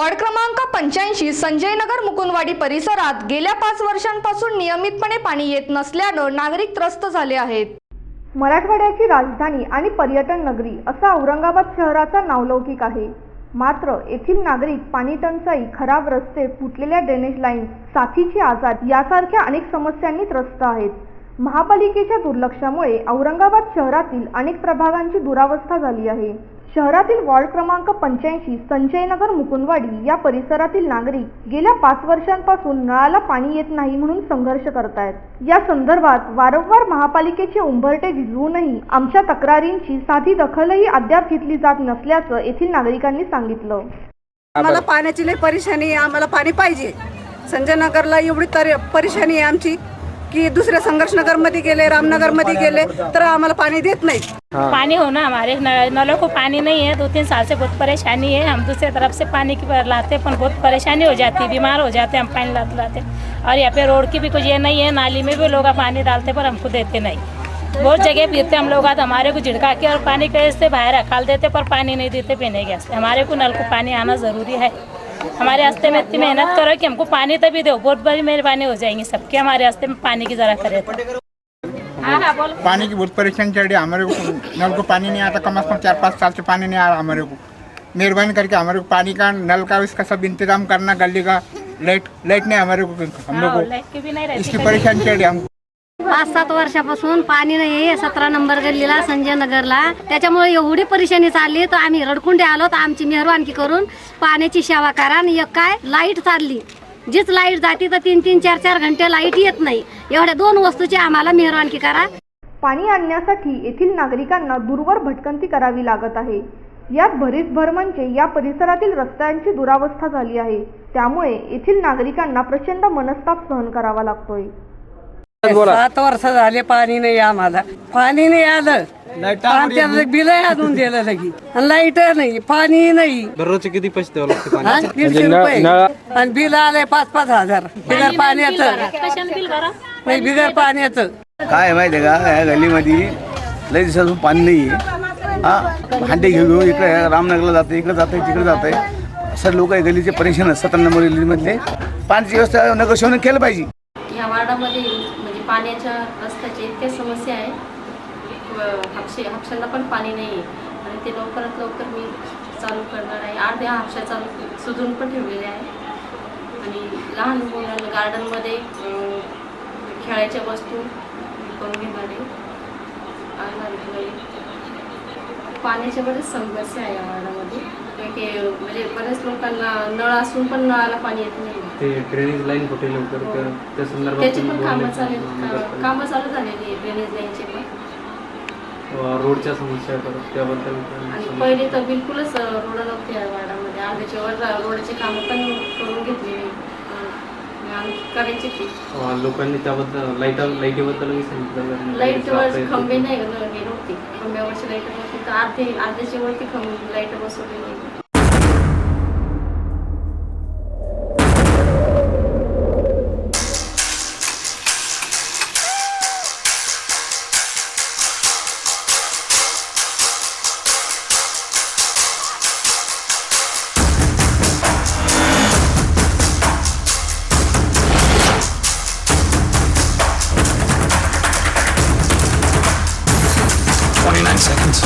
Ward क्रमांक पंच्याऐंशी संजय नगर मुकुंदवाडी परिसरात गेल्या पाच वर्षांपासून नियमितपणे पाणी येत नसल्यानं नागरिक त्रस्त झाले आहेत. मराठवाड्याची राजधानी आणि पर्यटन नगरी असा औरंगाबाद शहराचा नावलौकिक आहे. मात्र येथील नागरिक पाणी टंचाई खराब रस्ते फुटलेल्या ड्रेनेज लाईन साथीचे आजार यासारख्या अनेक समस्यांनी त्रस्त आहेत. महापालिकेच्या दुर्लक्षामुळे औरंगाबाद शहरातील अनेक प्रभागांची दुरावस्था झाली आहे. शहरातील वॉर्ड क्रमांक पंच्याऐंशी संजयनगर मुकुंदवाडी या परिसरातील नागरिक गेल्या पाच वर्षांपासून नळाला पाणी येत नाही म्हणून संघर्ष करतायत. या संदर्भात वारंवार महापालिकेचे उंबरटे झिजवूनही आमच्या तक्रारींची साधी दखलही अद्याप घेतली जात नसल्याचं येथील नागरिकांनी सांगितलं. आम्हाला पाण्याची लई परेशानी आहे. आम्हाला पाणी पाहिजे. संजय नगरला एवढी तर परेशानी आहे आमची की दुसऱ्या संघर्षनगरमध्ये गेले रामनगरमध्ये गेले तर आम्हाला पाणी देत नाही पानी हो ना हमारे नलों को पानी नहीं है दो तीन साल से बहुत परेशानी है हम दूसरे तरफ़ से पानी की लाते हैं, पर बहुत परेशानी हो जाती है बीमार हो जाते हैं हम पानी लाते लाते और यहाँ पे रोड की भी कुछ ये नहीं है नाली में भी लोग पानी डालते पर हमको देते नहीं। बहुत जगह फिरते हम लोग हमारे को झिड़का के और पानी कैसे बाहर रखाल देते पर पानी नहीं देते पीने के हमारे को नल को पानी आना ज़रूरी है। हमारे रास्ते में इतनी मेहनत करो कि हमको पानी तभी दो बहुत बड़ी मेहरबानी हो जाएँगी सबके हमारे रास्ते में पानी की ज़रा करे तो। हाँ बोलो पानी की बहुत परेशानी चल रही है हमारे को नल को पानी नहीं आता कम अज कम चार पाँच साल से पानी नहीं आ रहा हमारे को मेहरबानी करके हमारे को पानी का नल का इसका सब इंतजाम करना गली का? लाइट लाइट नहीं हमारे को हम लोग को लाइट की भी नहीं रहती इसकी परेशानी चल रही है हमको पाच सात वर्षापासून पाणी नाही आहे सतरा नंबर गल्लीला संजय नगरला. त्याच्यामुळे एवढी परेशानी चालली तर आम्ही रडकुंडे आलो तर आमची मेहरबानगी करून पाण्याची सेवा करा आणि एक काय लाइट चालली. जीच लाइट जाती तर तीन तीन चार चार घंटे लाइट येत नाही. एवढ्या दोन वस्तूची आम्हाला मेहरबानगी करा. पाणी आणण्यासाठी येथील नागरिकांना दूरवर भटकंती करावी लागत आहे. यात भरीस भर म्हणजे या परिसरातील रस्त्यांची दुरावस्था झाली आहे. त्यामुळे येथील नागरिकांना प्रचंड मनस्ताप सहन करावा लागतोय. सात वर्ष झाले पाणी नाही आम्हाला. पाणी नाही आलं. पाण्याचं बिल आणून दिलं लगी. आणि लाइट नाही पाणी नाही. दररोजचे किती पैसे द्यावं लागते पाणी? दीडशे रुपये. आणि बिल आले पाच पाच हजार. बिगर पाण्याचं कशाने बिल भरा? नाही बिगर पाण्याचं काय माहिती आहे का? या गल्लीमध्ये लई दिवसापासून पाणी नाही आहे हा भांडे घेऊ घेऊ इकडे रामनगरला जाते इकडे जाते तिकडे जाते असं लोक आहे गल्लीचे परेशान सतरा नंबर गल्लीमधले. पाण्याची व्यवस्था नगरसेवनं केलं पाहिजे. या वार्डामध्ये म्हणजे पाण्याच्या रस्त्याची इतक्या समस्या आहे हापशे हापशांना पण पाणी नाही आहे आणि ते लवकरात लवकर मी चालू करणार आहे. अर्ध्या हापशा चालू सुधरून पण ठेवलेले आहे. आणि लहान मुलांना गार्डनमध्ये खेळायच्या वस्तू करून घेणार आहे. पाण्याच्या बरेच समस्या आहे या वार्डामध्ये म्हणजे बऱ्याच लोकांना नळ असून पण नळाला पाणी येत नाही ते ड्रेनेज लाईन कुठे लवकर त्या- त्या संदर्भात त्याची पण कामं का? कामं चालू झालेली आहे ड्रेनेज लाईनचे पण. रोडच्या समस्या परत त्याबद्दल आणि पहिले तर बिलकुलच रोड नव्हते या वार्डामध्ये अर्ध्याच्या वर रोडचे कामं पण करून घेतली आणि करायची ती अं, लोकांनी त्याबद्दल लाइट लाईटीबद्दल सांगितलं लाईटवर खंबे नाही नव्हते. खंब्यावरची लाइट नव्हती. तर अर्धे अर्ध्याच्या वरती खंब लाइट बसवलेली seconds.